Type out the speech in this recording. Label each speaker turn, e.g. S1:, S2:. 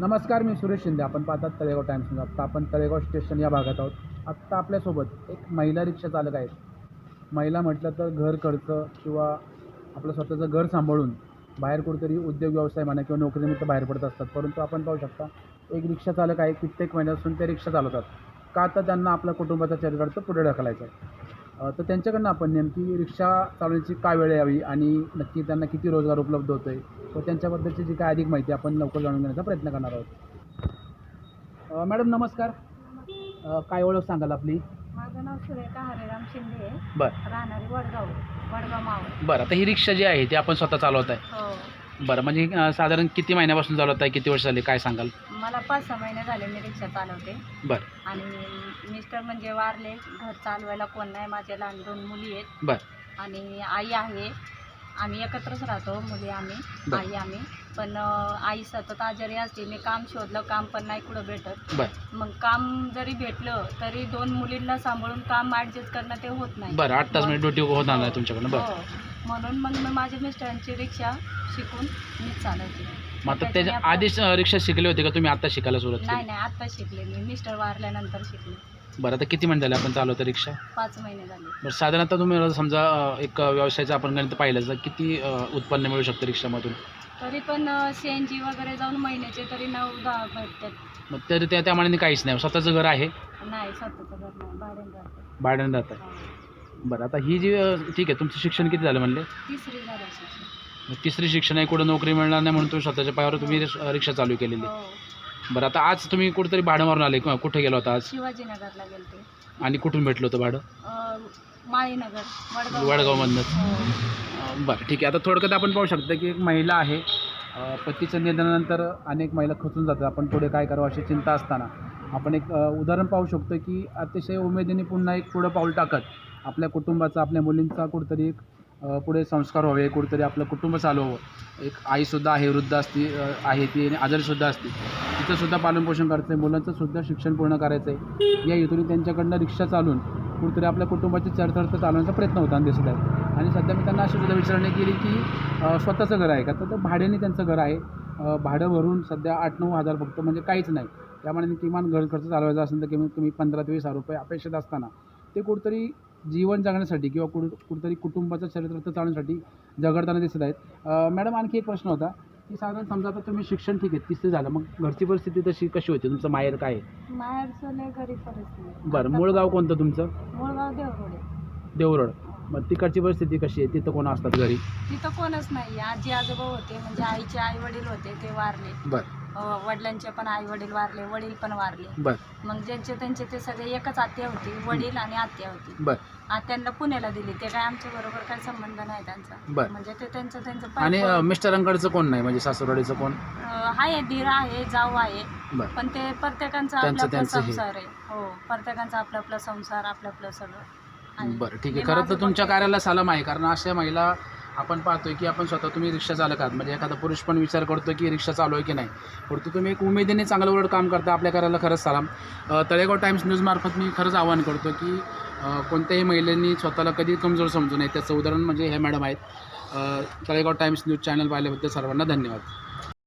S1: नमस्कार मी सुरेश शिंदे. आपण पाहतात तळेगाव टाइम्स आत्ता आपण तळेगाव स्टेशन या भागात आहोत. आत्ता आपल्यासोबत एक महिला रिक्षा चालक आहेत. महिला म्हटलं तर घर खर्च किंवा आपलं स्वतःचं घर सांभाळून बाहेर कुठेतरी उद्योग व्यवसाय म्हणा किंवा नोकरीनिमित्त बाहेर पडत असतात. परंतु आपण पाहू शकता एक रिक्षा चालक आहे. कित्येक महिन्यापासून ते रिक्षा चालवतात. का तर त्यांना आपल्या कुटुंबाचा चरितार्थ पुढे ढकलायचं आहे. तर त्यांच्याकडनं आपण नेमकी रिक्षा चालवण्याची काय वेळ यावी आणि नक्की त्यांना किती रोजगार उपलब्ध होतो आहे व त्यांच्याबद्दलची जी काय अधिक माहिती आपण लवकर जाणून घेण्याचा प्रयत्न करणार आहोत. मॅडम नमस्कार. काय ओळख सांगाल आपली?
S2: माझं नाव सुरेखा हरिराम शिंदे. आहे
S1: बरं.
S2: राहणारी वडगाव वडगाव मावळ.
S1: बरं आता ही रिक्षा जी आहे ती आपण स्वतः चालवत आहे
S2: हो.
S1: बरं म्हणजे अ, साधारण किती महिन्यापासून चालवत आहे? किती वर्ष झाले? काय सांगाल?
S2: मला पाच सहा महिने झाले मी रिक्षा चालवते.
S1: बरं.
S2: आणि मिस्टर म्हणजे वारले घर चालवायला कोण नाही माझ्या लहान दोन मुली आहेत.
S1: बरं.
S2: आणि आई आहे. आम्ही एकत्रच राहतो मुली आम्ही
S1: बरं.
S2: आई आम्ही. पण अं, आई सतत आजारी असते. मी काम शोधलं काम पण नाही कुठं भेटत.
S1: बरं.
S2: मग काम जरी भेटलं तरी दोन मुलींना सांभाळून काम ॲडजस्ट करणं ते होत नाही.
S1: बरं आठ तास म्हणजे ड्युटी होणार नाही. तुमच्याकडनं? बरं.
S2: हो. म्हणून मग मी माझ्या मिस्टरांची रिक्षा शिकून मीच चालवते.
S1: मग आता त्याच्या आधीच अ, रिक्षा शिकले होते का तुम्ही? आता शिकायला सुरुवात
S2: नाही
S1: केली.
S2: नाही आत्ता शिकले मी. मिस्टर वारल्यानंतर शिकले.
S1: बरं आता किती महिने झाले आपण चालवतो रिक्षा?
S2: पाच महिने झाले.
S1: बरं साधारण आता तुम्ही मला समजा अ, एक व्यवसायाचं आपण गणित पाहिलं तर किती अ, उत्पन्न मिळू शकतं रिक्षामधून?
S2: तरी पण सी एन जी वगैरे जाऊन महिन्याचे तरी नऊ दहा भेटतात
S1: मग तरी त्या त्या मानाने काहीच नाही. स्वतःचं घर आहे?
S2: नाही स्वतःचं घर नाही. भाड्याने राहते.
S1: भाड्यानं राहत. आहे. बरं आता ही जी अ, ठीक आहे तुमचं शिक्षण किती झालं म्हणले?
S2: तिसरी झाली शिक्षण.
S1: मग तिसरी शिक्षण आहे कुठं नोकरी मिळणार नाही म्हणून तुम्ही स्वतःच्या पायावर तुम्ही रिक्ष- रिक्षा चालू केलेली.
S2: हो.
S1: बरं आता आज तुम्ही कुठेतरी भाडं मारून आले किंवा कुठे गेलो होता आज?
S2: शिवाजीनगरला गेलते.
S1: आणि कुठून भेटलं होतं भाडं?
S2: अं, माळीनगर वडगाव.
S1: वडगावमधनंच.
S2: हो.
S1: अ, बरं ठीक आहे. आता थोडक्यात आपण पाहू शकतो की एक महिला आहे. अ, पतीच्या निधनानंतर अनेक महिला खचून जातात. आपण पुढे काय करावं अशी चिंता असताना. आपण एक अ, उदाहरण पाहू शकतो की अतिशय उमेदीने पुन्हा एक पुढं पाऊल टाकत. आपल्या कुटुंबाचा आपल्या मुलींचा कुठंतरी एक पुढे संस्कार व्हावे कुठंतरी आपलं कुटुंब चालवावं एक आईसुद्धा आहे वृद्ध असती आहे ती आणि आजारीसुद्धा असते. तिचंसुद्धा पालनपोषण करायचं आहे मुलांचंसुद्धा शिक्षण पूर्ण करायचं आहे या हेतूने त्यांच्याकडनं रिक्षा चालून कुठंतरी आपल्या कुटुंबाची चरितार्थ चालवण्याचा प्रयत्न होताना दिसत आहे आणि सध्या मी त्यांना अशी सुद्धा विचारणी केली की स्वतःचं घर आहे का? तर भाड्याने त्यांचं घर आहे. भाडं भरून सध्या आठ नऊ हजार फक्त म्हणजे काहीच नाही. त्यामुळे किमान घर खर्च चालवायचा असेल तर किमान तुम्ही पंधरा ते वीस हजार रुपये अपेक्षित असताना ते कुठंतरी जीवन जगण्यासाठी किंवा कुठं कुठेतरी कुटुंबाचं चरित्र चालवण्यासाठी झगडताना दिसत आहेत. मॅडम आणखी एक प्रश्न होता की साधारण समजा आता तुम्ही शिक्षण ठीक आहे तिसरी झालं मग घरची परिस्थिती तशी कशी होती? तुमचं माहेर काय आहे?
S2: माहेरचं लय गरीब परिस्थिती
S1: बरं मूळ गाव कोणतं तुमचं?
S2: मुळगाव देवरोडे
S1: देवरोड. मग तिकडची परिस्थिती कशी आहे? तिथं कोण असतात घरी?
S2: तिथं कोणच नाही. आजी आजोबा होते म्हणजे आईचे आई वडील होते ते वारले.
S1: बरं.
S2: वडिलांचे पण आई वडील वारले वडील पण वारले.
S1: बरं.
S2: मग ज्यांचे त्यांचे ते सगळे एकच आत्या होती वडील आणि आत्या होती.
S1: बरं.
S2: आत्यांना पुण्याला दिली. ते काय आमच्या बरोबर काही संबंध नाही त्यांचा.
S1: बरं.
S2: म्हणजे ते त्यांचं त्यांचं
S1: आणि अ, मिस्टरांकडचं कोण नाही? म्हणजे सासूरवाडीचं कोण?
S2: अं, आहे धीर आहे जाऊ आहे.
S1: बरं.
S2: पण ते प्रत्येकांचा
S1: त्यांचं-
S2: आपला आपला
S1: त्यांचं हे.
S2: संसार आहे. हो प्रत्येकांचा आपला आपला संसार आपलं आपलं सगळं. आहे.
S1: बरं ठीक
S2: मी
S1: आहे खरं तर तुमच्या
S2: बघते.
S1: कार्याला सलाम आहे. कारण अशा महिला आपण पाहतोय की आपण स्वतः तुम्ही रिक्षा चालक आहात. म्हणजे एखादा पुरुष पण विचार करतो की रिक्षा चालू आहे की नाही. परंतु तुम्ही एक उमेदीने चांगलं उलट काम करता आपल्या करायला खरंच सलाम. तळेगाव टाईम्स न्यूजमार्फत मी खरंच आवाहन करतो की कोणत्याही महिलेनी स्वतःला कधी कमजोर समजू नये. त्याचं उदाहरण म्हणजे हे मॅडम आहेत. तळेगाव टाईम्स न्यूज चॅनल पाहिल्याबद्दल सर्वांना धन्यवाद.